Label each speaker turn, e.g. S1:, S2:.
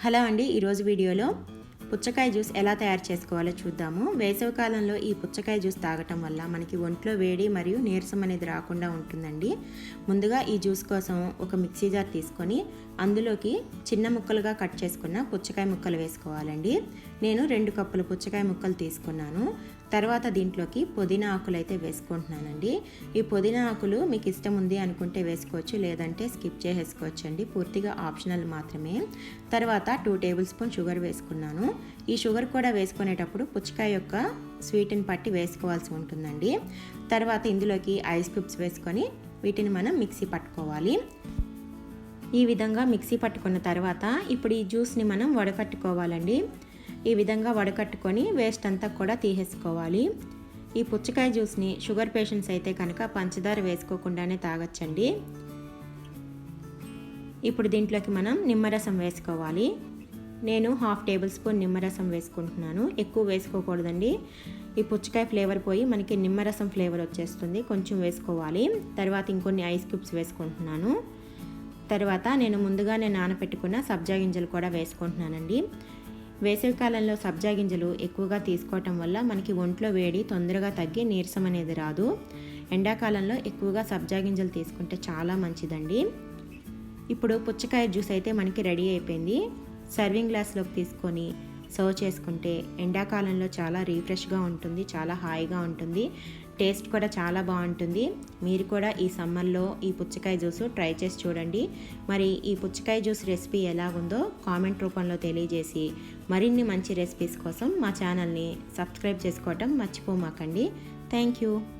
S1: Hello అండి ఈరోజు వీడియోలో పుచ్చకాయ జ్యూస్ ఎలా తయారు చేసుకోవాలో చూద్దాము. వేసవికాలంలో ఈ పుచ్చకాయ జ్యూస్ తాగటం వల్ల మనకి ఒంట్లో వేడి మరియు నీరసం అనేది రాకుండా ఉంటుందండి. ముందుగా ఈ జ్యూస్ కోసం ఒక మిక్సీ జార్ తీసుకొని అందులోకి చిన్న ముక్కలుగా కట్ చేసుకున్న పుచ్చకాయ ముక్కలు వేసుకోవాలండి. నేను రెండు కప్పుల పుచ్చకాయ ముక్కలు తీసుకున్నాను. తర్వాత దీంట్లోకి పుదీనా ఆకులు అయితే వేసుకుంటున్నానండి. ఈ పుదీనా ఆకులు మీకు ఇష్టం ఉంది అనుకుంటే వేసుకోవచ్చు లేదంటే స్కిప్ చేసేసుకోవచ్చు అండి పూర్తిగా ఆప్షనల్ మాత్రమే. తర్వాత టూ టేబుల్ స్పూన్ షుగర్ వేసుకున్నాను. ఈ షుగర్ కూడా వేసుకునేటప్పుడు పుచ్చకాయ యొక్క స్వీట్ని పట్టి వేసుకోవాల్సి ఉంటుందండి. తర్వాత ఇందులోకి ఐస్ క్యూబ్స్ వేసుకొని వీటిని మనం మిక్సీ పట్టుకోవాలి. ఈ విధంగా మిక్సీ పట్టుకున్న తర్వాత ఇప్పుడు ఈ జ్యూస్ని మనం వడకట్టుకోవాలండి. ఈ విధంగా వడకట్టుకొని వేస్ట్ అంతా కూడా తీసేసుకోవాలి. ఈ పుచ్చకాయ జ్యూస్ని షుగర్ పేషెంట్స్ అయితే కనుక పంచదార వేసుకోకుండానే తాగొచ్చండి. ఇప్పుడు దీంట్లోకి మనం నిమ్మరసం వేసుకోవాలి. నేను హాఫ్ టేబుల్ స్పూన్ నిమ్మరసం వేసుకుంటున్నాను. ఎక్కువ వేసుకోకూడదండి. ఈ పుచ్చకాయ ఫ్లేవర్ పోయి మనకి నిమ్మరసం ఫ్లేవర్ వచ్చేస్తుంది. కొంచెం వేసుకోవాలి. తర్వాత ఇంకొన్ని ఐస్ క్యూబ్స్ వేసుకుంటున్నాను. తర్వాత నేను ముందుగానే నానబెట్టుకున్న సబ్జా గింజలు కూడా వేసుకుంటున్నానండి. వేసవికాలంలో సబ్జా గింజలు ఎక్కువగా తీసుకోవటం వల్ల మనకి ఒంట్లో వేడి తొందరగా తగ్గి నీరసం అనేది రాదు. ఎండాకాలంలో ఎక్కువగా సబ్జా గింజలు తీసుకుంటే చాలా మంచిదండి. ఇప్పుడు పుచ్చకాయ జ్యూస్ అయితే మనకి రెడీ అయిపోయింది. సర్వింగ్ గ్లాస్లోకి తీసుకొని సర్వ్ చేసుకుంటే ఎండాకాలంలో చాలా రీఫ్రెష్గా ఉంటుంది చాలా హాయిగా ఉంటుంది. టేస్ట్ కూడా చాలా బాగుంటుంది. మీరు కూడా ఈ సమ్మర్లో ఈ పుచ్చకాయ జ్యూస్ ట్రై చేసి చూడండి. మరి ఈ పుచ్చకాయ జ్యూస్ రెసిపీ ఎలా ఉందో కామెంట్ రూపంలో తెలియజేసి మరిన్ని మంచి రెసిపీస్ కోసం మా ఛానల్ని సబ్స్క్రైబ్ చేసుకోవటం మర్చిపోమాకండి. Thank you.